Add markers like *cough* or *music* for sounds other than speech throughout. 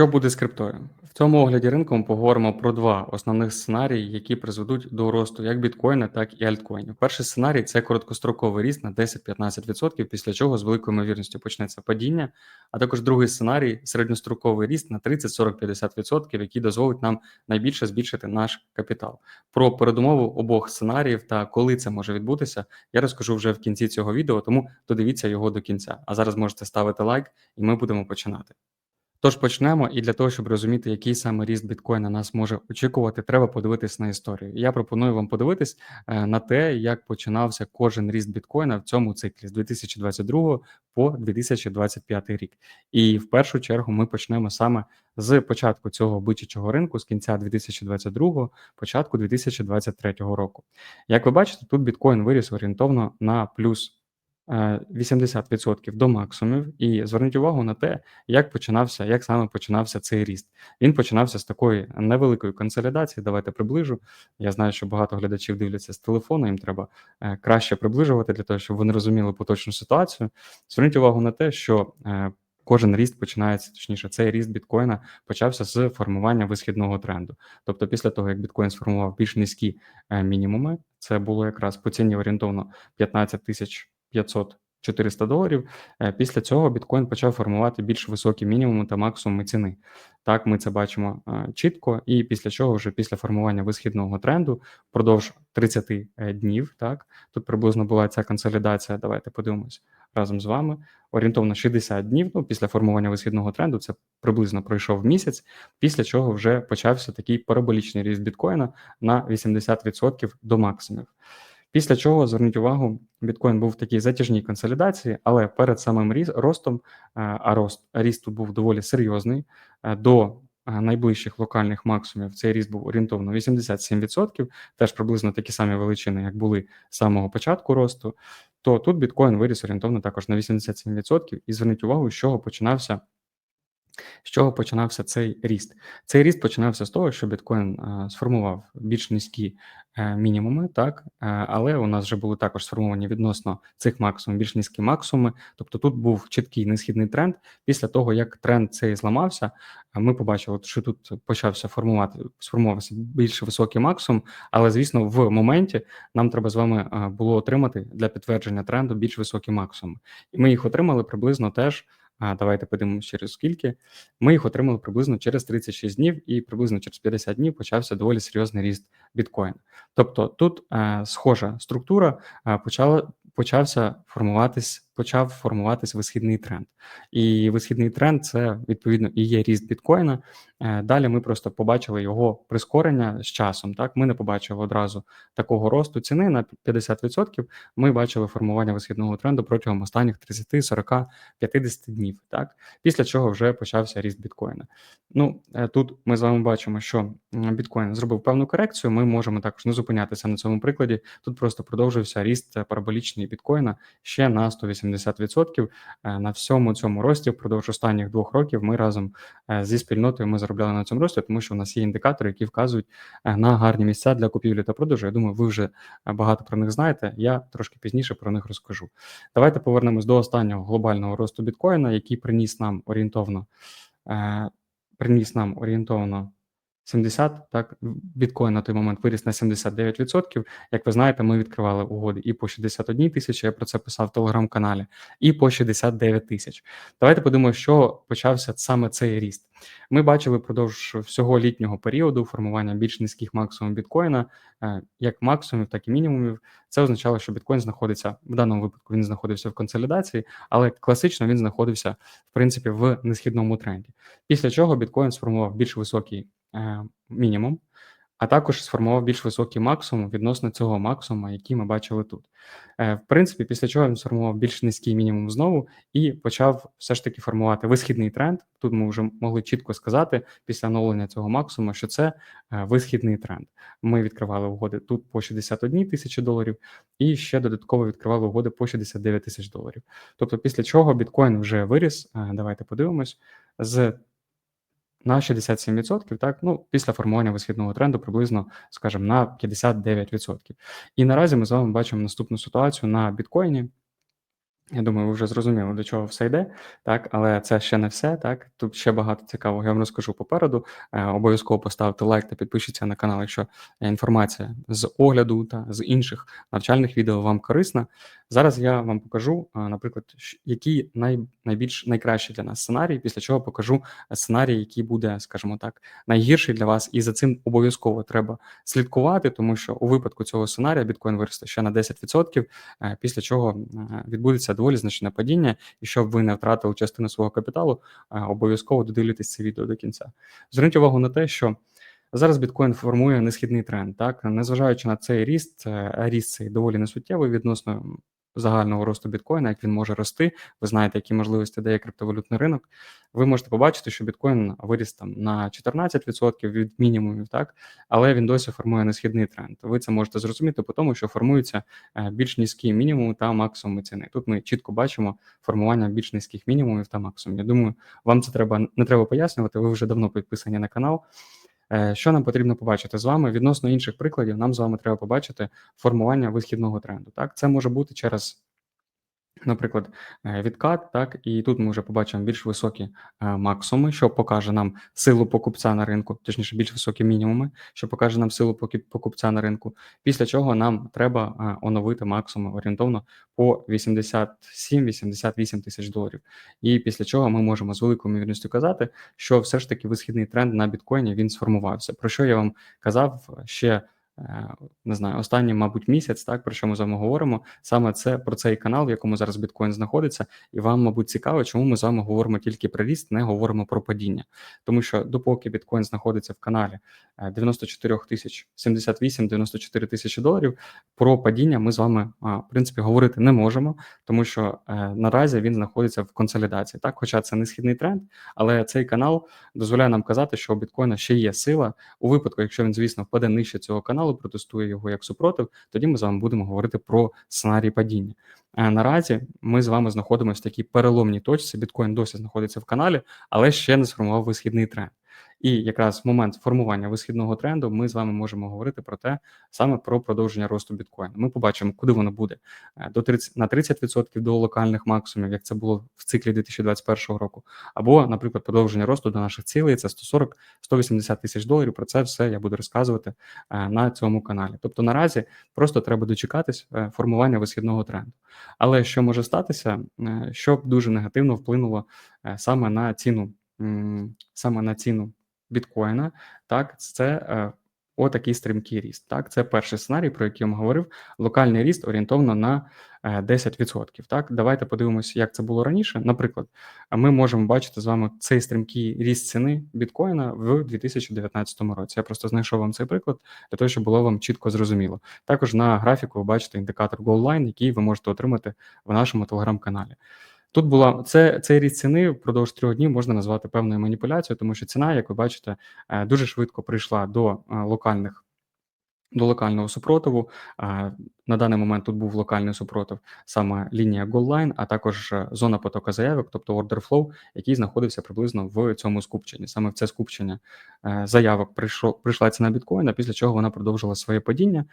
Що буде з криптою? В цьому огляді ринку ми поговоримо про два основних сценарії, які призведуть до росту як біткоїна, так і альткоїнів. Перший сценарій це короткостроковий ріст на 10-15%, після чого з великою ймовірністю почнеться падіння. А також другий сценарій середньостроковий ріст на 30, 40, 50%, який дозволить нам найбільше збільшити наш капітал. Про передумову обох сценаріїв та коли це може відбутися, я розкажу вже в кінці цього відео, тому додивіться його до кінця. А зараз можете ставити лайк, і ми будемо починати. Тож почнемо, і для того, щоб розуміти, який саме ріст біткоїна нас може очікувати, треба подивитись на історію. Я пропоную вам подивитись е, на те, як починався кожен ріст біткоїна в цьому циклі з 2022 по 2025 рік. І в першу чергу ми почнемо саме з початку цього бичачого ринку, з кінця 2022, початку 2023 року. Як ви бачите, тут біткоін виріс орієнтовно на плюс. 80% е, до максимумів, і зверніть увагу на те, як починався, як саме починався цей ріст. Він починався з такої невеликої консолідації. Давайте приближу. Я знаю, що багато глядачів дивляться з телефону, їм треба е, краще приближувати для того, щоб вони розуміли поточну ситуацію. Зверніть увагу на те, що е, Кожен ріст починається, точніше, цей ріст біткоїна почався з формування висхідного тренду. Тобто, після того, як біткоін сформував більш низькі мінімуми, це було якраз по ціні орієнтовно 15 тисяч 500-400 доларів. Е, після цього біткоін почав формувати більш високі мінімуми та максимуми ціни. Так, ми це бачимо е, чітко, і після чого, вже після формування висхідного тренду, впродовж 30 е, днів, так тут приблизно була ця консолідація. Давайте подивимось разом з вами. Орієнтовно 60 днів. Ну, після формування висхідного тренду, це приблизно пройшов місяць, після чого вже почався такий параболічний ріст біткоїна на 80% до максимумів. Після чого зверніть увагу, біткоін був в такій затяжній консолідації, але перед самим ростом, е, а рост ріст тут був доволі серйозний. Е, до е, найближчих локальних максимумів цей ріст був орієнтовно 87%, теж приблизно такі самі величини, як були з самого початку росту. То тут біткоін виріс орієнтовно також на 87%. І зверніть увагу, з чого починався. З чого починався цей ріст? Цей ріст починався з того, що біткоін сформував більш низькі Е, мінімуми, так е, але у нас вже були також сформовані відносно цих максимумів більш низькі максимуми. Тобто тут був чіткий несхідний тренд. Після того як тренд цей зламався, е, ми побачили, що тут почався формувати сформувався більш високий максимум. Але звісно, в моменті нам треба з вами було отримати для підтвердження тренду більш високі максимуми, і ми їх отримали приблизно теж. А давайте подивимося через скільки. Ми їх отримали приблизно через 36 днів, і приблизно через 50 днів почався доволі серйозний ріст біткоїна. Тобто тут е, схожа структура е, почала почався формуватись, почав формуватись висхідний тренд. І висхідний тренд це відповідно і є ріст біткоїна. Е, далі ми просто побачили його прискорення з часом. Так, ми не побачили одразу такого росту ціни на 50%. Ми бачили формування висхідного тренду протягом останніх 30, 40, 50 днів. Так, після чого вже почався ріст біткоїна. Ну е, тут ми з вами бачимо, що біткоін зробив певну корекцію. Ми можемо також не зупинятися на цьому прикладі. Тут просто продовжився ріст параболічний біткоїна ще на 180%. Е, на всьому цьому рості впродовж останніх двох років ми разом е, зі спільнотою ми заробляли на цьому рості, тому що у нас є індикатори, які вказують е, на гарні місця для купівлі та продажу. Я думаю, ви вже багато про них знаєте. Я трошки пізніше про них розкажу. Давайте повернемось до останнього глобального росту біткоїна, який приніс нам орієнтовно. Приніс нам орієнтовно 70, так, біткоін на той момент виріс на 79%. Як ви знаєте, ми відкривали угоди і по 61 тисячі, я про це писав в телеграм-каналі, і по 69 тисяч. Давайте подумаємо, що почався саме цей ріст. Ми бачили впродовж всього літнього періоду формування більш низьких максимумів біткоїна, е, як максимумів, так і мінімумів. Це означало, що біткоін знаходиться в даному випадку. Він знаходився в консолідації, але класично він знаходився в принципі в несхідному тренді. Після чого біткоін сформував більш високий мінімум а також сформував більш високий максимум відносно цього максимуму, який ми бачили тут. Е, в принципі, після чого він сформував більш низький мінімум знову і почав все ж таки формувати висхідний тренд. Тут ми вже могли чітко сказати після оновлення цього максимуму, що це е, висхідний тренд. Ми відкривали угоди тут по 61 тисячі доларів, і ще додатково відкривали угоди по 69 тисяч доларів. Тобто, після чого біткоін вже виріс. Е, давайте подивимось з на 67%, так, ну, після формування висхідного тренду приблизно, скажімо, на 59%. І наразі ми з вами бачимо наступну ситуацію на біткоїні. Я думаю, ви вже зрозуміли, до чого все йде, так, але це ще не все, так. Тут ще багато цікавого я вам розкажу попереду. Е, обов'язково поставте лайк та підпишіться на канал, якщо інформація з огляду та з інших навчальних відео вам корисна. Зараз я вам покажу, е, наприклад, який най, найбільш найкращий для нас сценарій, після чого покажу сценарій, який буде, скажімо так, найгірший для вас, і за цим обов'язково треба слідкувати, тому що у випадку цього сценарія біткоін виросте ще на 10%, е, після чого відбудеться доволі значне падіння, і щоб ви не втратили частину свого капіталу, е, обов'язково додивлюйтесь це відео до кінця. Зверніть увагу на те, що зараз біткоін формує несхідний тренд. Так, незважаючи на цей ріст, е, ріст цей доволі несуттєвий відносно загального росту біткоїна, як він може рости. Ви знаєте, які можливості дає криптовалютний ринок. Ви можете побачити, що біткоін виріс там на 14% від мінімумів, так але він досі формує несхідний тренд. Ви це можете зрозуміти по тому, що формуються е, більш низькі мінімуми та максимуми ціни. Тут ми чітко бачимо формування більш низьких мінімумів та максимумів. Я думаю, вам це треба не треба пояснювати. Ви вже давно підписані на канал. Е, Що нам потрібно побачити з вами відносно інших прикладів? Нам з вами треба побачити формування висхідного тренду. Так, це може бути через Наприклад, е, відкат, так, і тут ми вже побачимо більш високі е, максимуми, що покаже нам силу покупця на ринку, точніше, більш високі мінімуми, що покаже нам силу покупця на ринку. Після чого нам треба е, оновити максимуми орієнтовно по 87-88 тисяч доларів. І після чого ми можемо з великою ймовірністю казати, що все ж таки висхідний тренд на біткоїні він сформувався. Про що я вам казав ще. Е, Не знаю, останній, мабуть, місяць, так про що ми з вами говоримо. Саме це про цей канал, в якому зараз біткоін знаходиться, і вам, мабуть, цікаво, чому ми з вами говоримо тільки про ріст, не говоримо про падіння. Тому що допоки біткоін знаходиться в каналі е, 94 тисяч 78-94 тисячі доларів, про падіння ми з вами в принципі говорити не можемо, тому що е, наразі він знаходиться в консолідації. Так, хоча це не східний тренд, але цей канал дозволяє нам казати, що у біткоїна ще є сила. У випадку, якщо він, звісно, впаде нижче цього каналу, протестує його як супротив, тоді ми з вами будемо говорити про сценарій падіння. А Наразі ми з вами знаходимося в такій переломній точці. Біткоін досі знаходиться в каналі, але ще не сформував висхідний тренд. І якраз в момент формування висхідного тренду ми з вами можемо говорити про те, саме про продовження росту біткоїна. Ми побачимо, куди воно буде Е, до 30, на 30% до локальних максимумів, як це було в циклі 2021 року, або, наприклад, продовження росту до наших цілей це 140-180 тисяч доларів. Про це все я буду розказувати е, на цьому каналі. Тобто наразі просто треба дочекатись е, формування висхідного тренду. Але що може статися, що дуже негативно вплинуло саме на ціну, саме на ціну біткоїна, так, це е, отакий стрімкий ріст. Так, це перший сценарій, про який я вам говорив. Локальний ріст орієнтовно на е, 10%. Так, давайте подивимося, як це було раніше. Наприклад, ми можемо бачити з вами цей стрімкий ріст ціни біткоїна в 2019 році. Я просто знайшов вам цей приклад для того, щоб було вам чітко зрозуміло. Також на графіку ви бачите індикатор GoalLine, який ви можете отримати в нашому телеграм-каналі. Тут була це цей ріст ціни впродовж трьох днів можна назвати певною маніпуляцією, тому що ціна, як ви бачите, е, дуже швидко прийшла до е, локальних. До локального супротиву А, на даний момент тут був локальний супротив, саме лінія GoalLine, а також е, зона потока заявок, тобто order flow, який знаходився приблизно в цьому скупченні. Саме в це скупчення е, заявок прийшло прийшла ціна біткоїна, після чого вона продовжила своє падіння.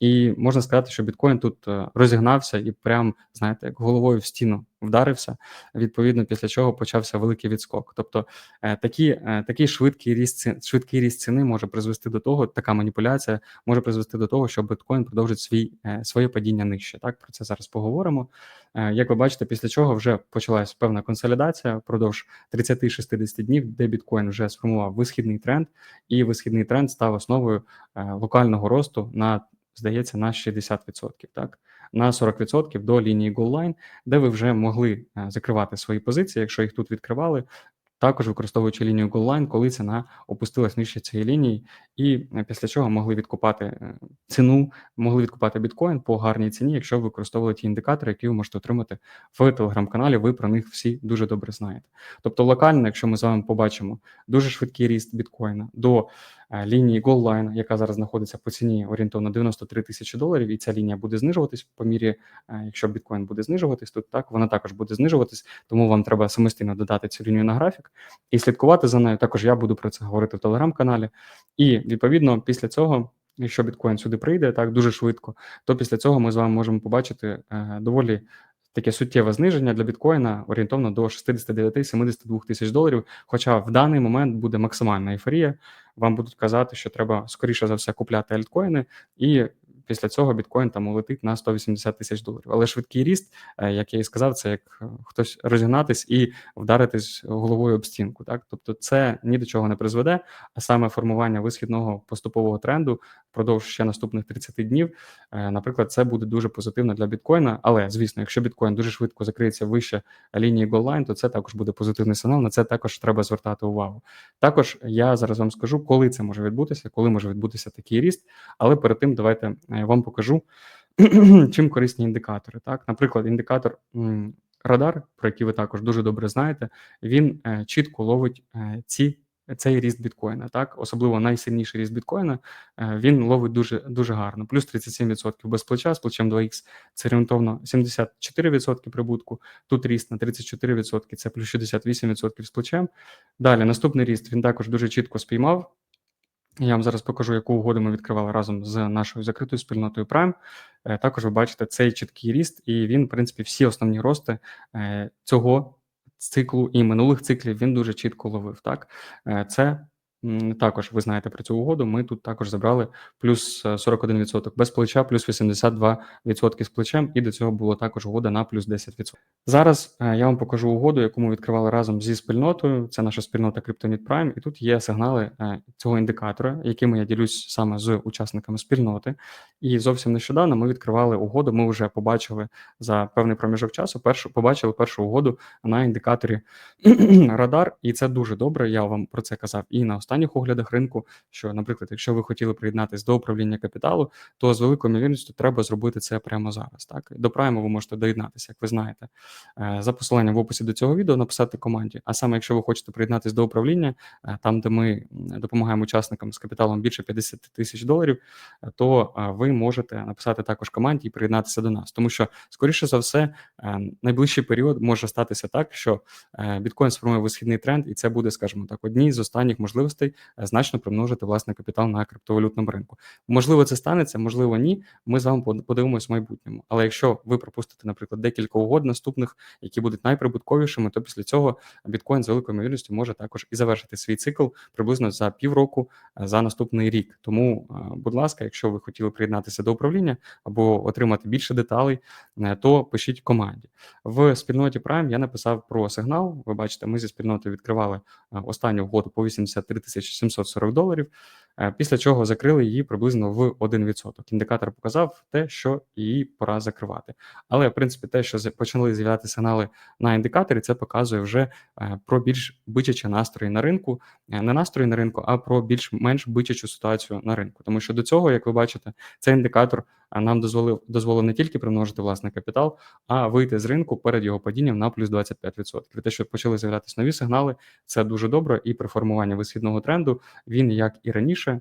І можна сказати, що біткоін тут е, розігнався і прям знаєте, як головою в стіну вдарився. Відповідно, після чого почався великий відскок. Тобто такі, такий швидкий ріст швидкий ріст ціни може призвести до того, така маніпуляція може призвести до того, що біткоін продовжить свій своє падіння нижче. Так про це зараз поговоримо. Е, Як ви бачите, після чого вже почалась певна консолідація впродовж 30-60 днів, де біткоін вже сформував висхідний тренд, і висхідний тренд став основою е, локального росту на здається на 60%, так на 40% до лінії GoalLine, де ви вже могли е, закривати свої позиції, якщо їх тут відкривали. Також використовуючи лінію GoalLine, коли ціна опустилась нижче цієї лінії, і е, після чого могли відкупати е, ціну, могли відкупати біткоін по гарній ціні, якщо ви використовували ті індикатори, які ви можете отримати в телеграм-каналі. Ви про них всі дуже добре знаєте. Тобто, локально, якщо ми з вами побачимо дуже швидкий ріст біткоїна до е, лінії GoalLine, яка зараз знаходиться по ціні орієнтовно 93 тисячі доларів, і ця лінія буде знижуватись по мірі, якщо біткоін буде знижуватись, тут так вона також буде знижуватись, тому вам треба самостійно додати цю лінію на графік і слідкувати за нею. Також я буду про це говорити в телеграм-каналі. І відповідно після цього. Якщо біткоін сюди прийде так дуже швидко, то після цього ми з вами можемо побачити е, доволі таке суттєве зниження для біткоїна орієнтовно до 69-72 тисяч доларів. Хоча в даний момент буде максимальна ейфорія. Вам будуть казати, що треба скоріше за все купляти альткоїни, і після цього біткоін там улетить на 180 тисяч доларів. Але швидкий ріст, е, як я і сказав, це як е, хтось розігнатись і вдаритись головою об стінку. Так, тобто, це ні до чого не призведе, а саме формування висхідного поступового тренду впродовж ще наступних 30 днів. Е, наприклад, це буде дуже позитивно для біткоїна. Але звісно, якщо біткоін дуже швидко закриється вище лінії голлайн, то це також буде позитивний сигнал. На це також треба звертати увагу. Також я зараз вам скажу, коли це може відбутися, коли може відбутися такий ріст. Але перед тим давайте вам покажу, *clears throat* чим корисні індикатори. Так, наприклад, індикатор радар, про який ви також дуже добре знаєте, він е, чітко ловить е, ці. Цей ріст біткоїна, так особливо найсильніший ріст біткоїна, е, він ловить дуже дуже гарно. Плюс 37% без плеча з плечем 2х це орієнтовно 74% прибутку. Тут ріст на 34%, це плюс 68% з плечем. Далі наступний ріст він також дуже чітко спіймав. Я вам зараз покажу, яку угоду ми відкривали разом з нашою закритою спільнотою Prime. Е, також ви бачите цей чіткий ріст, і він, в принципі, всі основні рости е, цього циклу і минулих циклів він дуже чітко ловив. Так, е, це також ви знаєте про цю угоду. Ми тут також забрали плюс 41% без плеча, плюс 82% з плечем, і до цього було також угода на плюс 10%. Зараз я вам покажу угоду, яку ми відкривали разом зі спільнотою. Це наша спільнота CryptoNit Prime, і тут є сигнали цього індикатора, якими я ділюсь саме з учасниками спільноти. І зовсім нещодавно ми відкривали угоду. Ми вже побачили за певний проміжок часу. Першу побачили першу угоду на індикаторі *clears throat* Радар, і це дуже добре. Я вам про це казав і на останніх оглядах ринку. Що, наприклад, якщо ви хотіли приєднатися до управління капіталу, то з великою ймовірністю треба зробити це прямо зараз. Так до Прайму ви можете доєднатися, як ви знаєте, е, за посиланням в описі до цього відео написати команді. А саме, якщо ви хочете приєднатися до управління, е, там де ми допомагаємо учасникам з капіталом більше 50 тисяч доларів, е, то ви можете написати також команді і приєднатися до нас, тому що, скоріше за все, найближчий період може статися так, що біткоін сформує висхідний тренд, і це буде, скажімо так, одні з останніх можливостей е, значно примножити власний капітал на криптовалютному ринку. Можливо, це станеться, можливо, ні. Ми з вами подивимось в майбутньому. Але якщо ви пропустите, наприклад, декілька угод наступних, які будуть найприбутковішими, то після цього біткоін з великою ймовірністю може також і завершити свій цикл приблизно за півроку за наступний рік. Тому, будь ласка, якщо ви хотіли приєднатися до управління або отримати більше деталей, е, то пишіть команді. В спільноті Prime я написав про сигнал. Ви бачите, ми зі спільнотою відкривали е, останню угоду по 83 740 доларів. Е, після чого закрили її приблизно в 1%. Індикатор показав те, що її пора закривати. Але в принципі, те, що почали з'являти сигнали на індикаторі, це показує вже про більш бичачі настрої на ринку, не настрої на ринку, а про більш-менш бичачу ситуацію на ринку. Тому що до цього, як ви бачите, цей індикатор нам дозволив дозволив не тільки примножити власний капітал, а вийти з ринку перед його падінням на плюс 25%. І те, що почали з'являтися нові сигнали, це дуже добре. І при формуванні висхідного тренду він, як і раніше,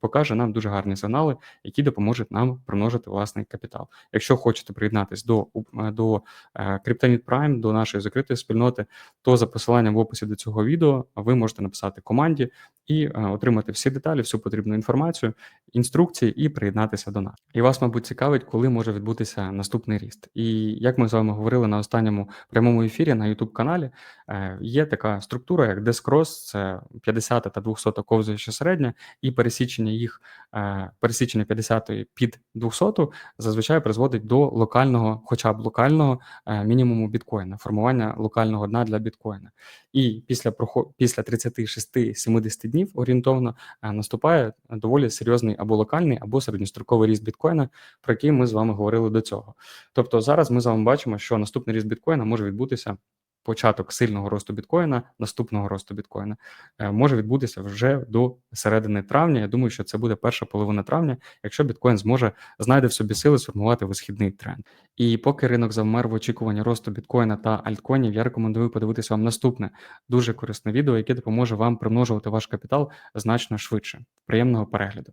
покаже нам дуже гарні сигнали, які допоможуть нам примножити власний капітал. Якщо хочете приєднатися до е, до е, Prime, до нашої закритої спільноти, то за посиланням в описі до цього відео ви можете написати команді і отримати всі деталі, всю потрібну інформацію, інструкції і приєднатися до нас. І вас, мабуть, цікавить, коли може відбутися наступний ріст. І як ми з вами говорили на останньому прямому ефірі на youtube каналі, є така структура, як Дескрос, це 50 та 200 ковзуюча середня, і пересічення їх е, пересічення 50-ї під 200 зазвичай призводить до локального, хоча б локального е, мінімуму біткоїна, формування локального дна для біткоїна. І після після 36-70 днів орієнтовно е, наступає доволі серйозний або локальний, або середньостроковий ріст біткоїна, про який ми з вами говорили до цього. Тобто зараз ми з вами бачимо, що наступний ріст біткоїна може відбутися початок сильного росту біткоїна, наступного росту біткоїна, е, може відбутися вже до середини травня. Я думаю, що це буде перша половина травня, якщо біткоін зможе знайде в собі сили сформувати висхідний тренд. І поки ринок завмер в очікуванні росту біткоїна та альткоїнів, я рекомендую подивитися вам наступне дуже корисне відео, яке допоможе вам примножувати ваш капітал значно швидше. Приємного перегляду.